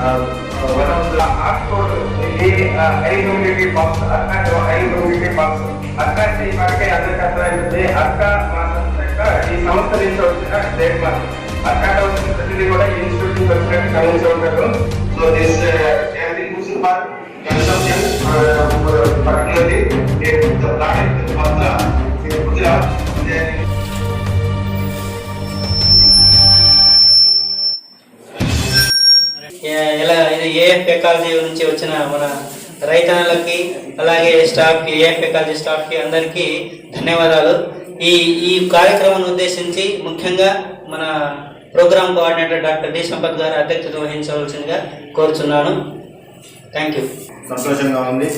one of the hardcore high humidity pumps, Arka high humidity pumps, Arka see ಮಾಡಕ್ಕೆ ಅದಕ್ಕಾಗ್ತಾ ಇರ್ತದೆ ಅರ್ಕ ಮಾಸಂತಕ್ಕ ಈ ಸಂಸ್ಥೆಯಿಂದ date ಮಾಡಿ ಅರ್ಕ ಪ್ರತಿನಿಧಿ ಕೂಡ ಇನ್ಸ್ಟಿಟ್ಯೂಟ್ ಪ್ರೆಸಿಡೆಂಟ್ ಕಮಿಷನ್ ಅವರು so this every municipal consumption particularly the planet of ecology నుంచి వచ్చిన మన రైతన్నలకి అలాగే స్టాఫ్కి ఏఎఫ్ ఎకాలజీ స్టాఫ్కి అందరికీ ధన్యవాదాలు. ఈ ఈ కార్యక్రమాన్ని ఉద్దేశించి ముఖ్యంగా మన program coordinator doctor D Sampath garu అధ్యక్షత వహించవలసిందిగా కోరుచున్నాను. థ్యాంక్ యూ సంతోషంగా ఉంది.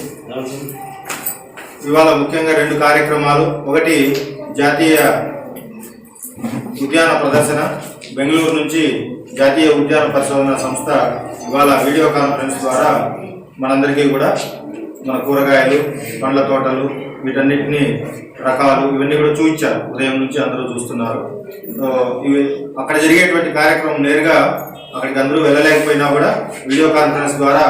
ఇవాళ ముఖ్యంగా రెండు కార్యక్రమాలు. ఒకటి జాతీయ ఉద్యాన ప్రదర్శన బెంగళూరు నుంచి జాతీయ ఉద్యాన పరిశోధన సంస్థ ఇవాళ వీడియో కాన్ఫరెన్స్ ద్వారా మనందరికీ కూడా మన కూరగాయలు పండ్ల తోటలు వీటన్నిటిని రకాలు ఇవన్నీ కూడా చూపించారు. ఉదయం నుంచి అందరూ చూస్తున్నారు. ఇవి అక్కడ జరిగేటువంటి కార్యక్రమం నేరుగా అక్కడికి అందరూ వెళ్ళలేకపోయినా కూడా వీడియో కాన్ఫరెన్స్ ద్వారా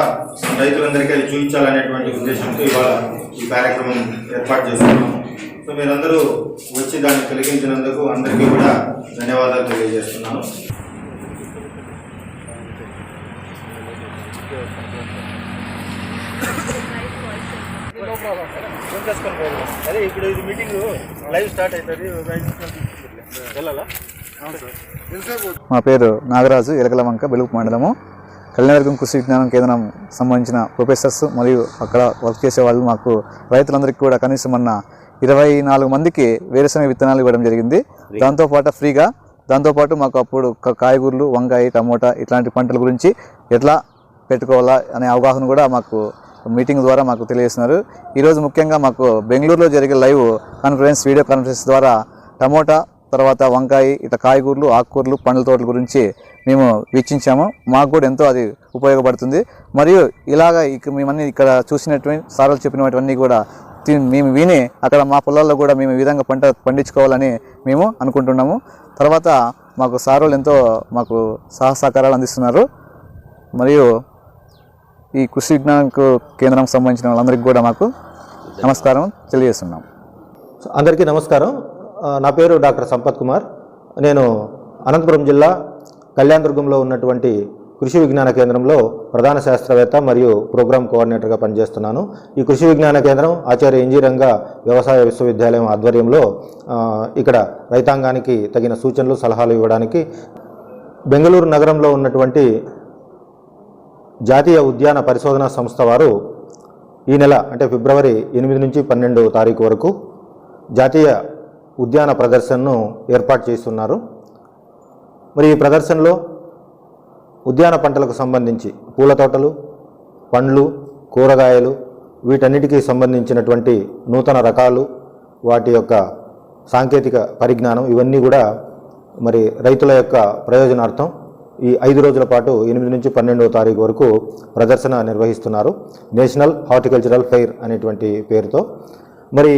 రైతులందరికీ అది చూపించాలనేటువంటి ఉద్దేశంతో ఇవాళ ఈ కార్యక్రమం ఏర్పాటు చేస్తున్నాము సో మీరందరూ వచ్చి దాన్ని కలిగించినందుకు అందరికీ కూడా ధన్యవాదాలు తెలియజేస్తున్నాను. అదే ఇప్పుడు ఇది మీటింగ్ లైవ్ స్టార్ట్ అవుతుంది వెళ్ళాలా? మా పేరు నాగరాజు ఎలకలవంక బెలుగు మండలము. కళ్యాణవర్గం కృషి విజ్ఞానం కేంద్రం సంబంధించిన ప్రొఫెసర్స్ మరియు అక్కడ వర్క్ చేసే వాళ్ళు మాకు రైతులందరికీ కూడా కనీసం అన్న ఇరవై నాలుగు మందికి వేరుశనగ విత్తనాలు ఇవ్వడం జరిగింది. దాంతోపాటు ఫ్రీగా దాంతోపాటు మాకు అప్పుడు కాయగూరలు వంకాయ టమోటా ఇట్లాంటి పంటల గురించి ఎట్లా పెట్టుకోవాలా అనే అవగాహన కూడా మాకు మీటింగ్ ద్వారా మాకు తెలియజేస్తున్నారు. ఈరోజు ముఖ్యంగా మాకు బెంగళూరులో జరిగే లైవ్ కాన్ఫరెన్స్ వీడియో కాన్ఫరెన్స్ ద్వారా టమోటా తర్వాత వంకాయ ఇట్లా కాయగూరలు ఆకుకూరలు పండ్ల తోటల గురించి మేము వీక్షించాము. మాకు కూడా ఎంతో అది ఉపయోగపడుతుంది. మరియు ఇలాగ ఇక మేమన్నీ ఇక్కడ చూసినటువంటి సార్లు చెప్పినవన్నీ కూడా మేము విని అక్కడ మా పొలాల్లో కూడా మేము ఈ విధంగా పంట పండించుకోవాలని మేము అనుకుంటున్నాము. తర్వాత మాకు సారులు ఎంతో మాకు సహ సహకారాలు అందిస్తున్నారు. మరియు ఈ కృషి విజ్ఞాన కేంద్రం సంబంధించిన వాళ్ళందరికీ కూడా మాకు నమస్కారం తెలియజేస్తున్నాం అందరికీ నమస్కారం. నా పేరు డాక్టర్ సంపత్ కుమార్. నేను అనంతపురం జిల్లా కళ్యాణదుర్గంలో ఉన్నటువంటి కృషి విజ్ఞాన కేంద్రంలో ప్రధాన శాస్త్రవేత్త మరియు ప్రోగ్రామ్ కోఆర్డినేటర్గా పనిచేస్తున్నాను. ఈ కృషి విజ్ఞాన కేంద్రం ఆచార్య ఇంజనీరింగ్ వ్యవసాయ విశ్వవిద్యాలయం ఆధ్వర్యంలో ఇక్కడ రైతాంగానికి తగిన సూచనలు సలహాలు ఇవ్వడానికి బెంగళూరు నగరంలో ఉన్నటువంటి జాతీయ ఉద్యాన పరిశోధనా సంస్థ వారు ఈ నెల అంటే ఫిబ్రవరి ఎనిమిది నుంచి పన్నెండు తారీఖు వరకు జాతీయ ఉద్యాన ప్రదర్శనను ఏర్పాటు చేస్తున్నారు. మరి ఈ ప్రదర్శనలో ఉద్యాన పంటలకు సంబంధించి పూల తోటలు పండ్లు కూరగాయలు వీటన్నిటికీ సంబంధించినటువంటి నూతన రకాలు వాటి యొక్క సాంకేతిక పరిజ్ఞానం ఇవన్నీ కూడా మరి రైతుల యొక్క ప్రయోజనార్థం ఈ ఐదు రోజుల పాటు ఎనిమిది నుంచి పన్నెండవ తారీఖు వరకు ప్రదర్శన నిర్వహిస్తున్నారు. నేషనల్ హార్టికల్చరల్ ఫెయిర్ అనేటువంటి పేరుతో. మరి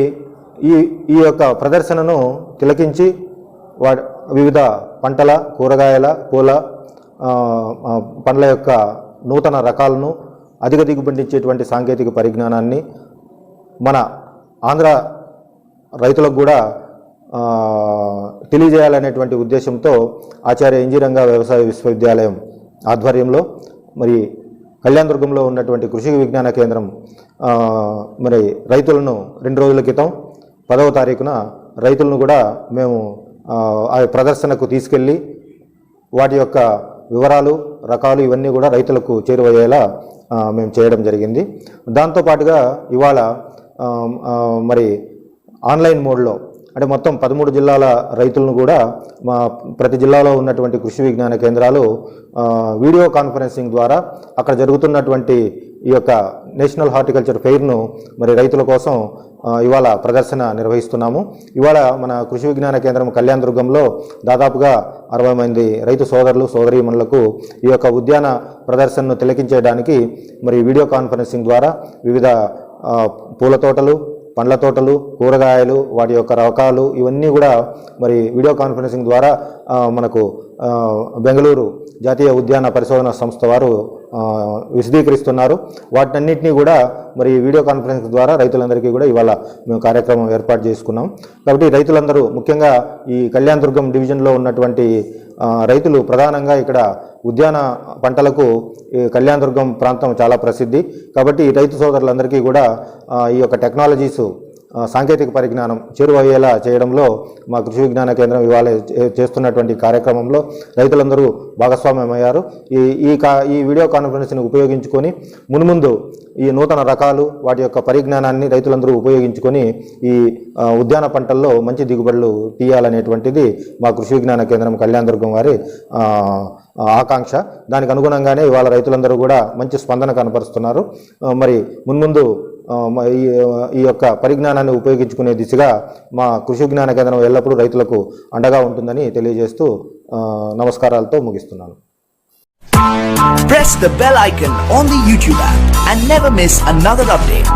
ఈ ఈ యొక్క ప్రదర్శనను తిలకించి వా వివిధ పంటల కూరగాయల పూల పండ్ల యొక్క నూతన రకాలను అధిక దిగుబడిచ్చేటువంటి సాంకేతిక పరిజ్ఞానాన్ని మన ఆంధ్ర రైతులకు కూడా తెలియజేయాలనేటువంటి ఉద్దేశంతో ఆచార్య ఇంజనీరంగ వ్యవసాయ విశ్వవిద్యాలయం ఆధ్వర్యంలో మరి కళ్యాణదుర్గంలో ఉన్నటువంటి కృషి విజ్ఞాన కేంద్రం మరి రైతులను రెండు రోజుల క్రితం పదవ తారీఖున రైతులను కూడా మేము ఆ ప్రదర్శనకు తీసుకెళ్ళి వాటి యొక్క వివరాలు రకాలు ఇవన్నీ కూడా రైతులకు చేరువయ్యేలా మేము చేయడం జరిగింది. దాంతోపాటుగా ఇవాళ మరి ఆన్లైన్ మోడ్లో అంటే మొత్తం పదమూడు జిల్లాల రైతులను కూడా మా ప్రతి జిల్లాలో ఉన్నటువంటి కృషి విజ్ఞాన కేంద్రాలు వీడియో కాన్ఫరెన్సింగ్ ద్వారా అక్కడ జరుగుతున్నటువంటి ఈ యొక్క నేషనల్ హార్టికల్చర్ ఫెయిర్ను మరి రైతుల కోసం ఇవాళ ప్రదర్శన నిర్వహిస్తున్నాము. ఇవాళ మన కృషి విజ్ఞాన కేంద్రం కళ్యాణ దుర్గంలో దాదాపుగా అరవై మంది రైతు సోదరులు సోదరీమణులకు ఈ యొక్క ఉద్యాన ప్రదర్శనను తిలకించేయడానికి మరి వీడియో కాన్ఫరెన్సింగ్ ద్వారా వివిధ పూల తోటలు పండ్ల తోటలు కూరగాయలు వాటి యొక్క రకాలు ఇవన్నీ కూడా మరి వీడియో కాన్ఫరెన్సింగ్ ద్వారా మనకు బెంగళూరు జాతీయ ఉద్యాన పరిశోధన సంస్థ వారు విశదీకరిస్తున్నారు. వాటన్నిటినీ కూడా మరి వీడియో కాన్ఫరెన్స్ ద్వారా రైతులందరికీ కూడా ఇవాళ మేము కార్యక్రమం ఏర్పాటు చేసుకున్నాం. కాబట్టి రైతులందరూ ముఖ్యంగా ఈ కళ్యాణదుర్గం డివిజన్లో ఉన్నటువంటి రైతులు ప్రధానంగా ఇక్కడ ఉద్యాన పంటలకు కళ్యాణదుర్గం ప్రాంతం చాలా ప్రసిద్ధి. కాబట్టి రైతు సోదరులందరికీ కూడా ఈ యొక్క టెక్నాలజీస్ సాంకేతిక పరిజ్ఞానం చేరువయ్యేలా చేయడంలో మా కృషి విజ్ఞాన కేంద్రం ఇవాళ చే- చేస్తున్నటువంటి కార్యక్రమంలో రైతులందరూ భాగస్వామ్యమయ్యారు. ఈ ఈ కా ఈ వీడియో కాన్ఫరెన్స్ని ఉపయోగించుకొని మున్ముందు ఈ నూతన రకాలు వాటి యొక్క పరిజ్ఞానాన్ని రైతులందరూ ఉపయోగించుకొని ఈ ఉద్యాన పంటల్లో మంచి దిగుబడులు తీయాలనేటువంటిది మా కృషి విజ్ఞాన కేంద్రం కళ్యాణదుర్గం వారి ఆకాంక్ష. దానికి అనుగుణంగానే ఇవాళ రైతులందరూ కూడా మంచి స్పందన కనపరుస్తున్నారు. మరి మున్ముందు ఈ ఈ యొక్క పరిజ్ఞానాన్ని ఉపయోగించుకునే దిశగా మా కృషి జ్ఞాన కేంద్రం ఎల్లప్పుడూ రైతులకు అండగా ఉంటుందని తెలియజేస్తూ నమస్కారాలతో ముగిస్తున్నాను Press the bell icon on the YouTube app and never miss another update.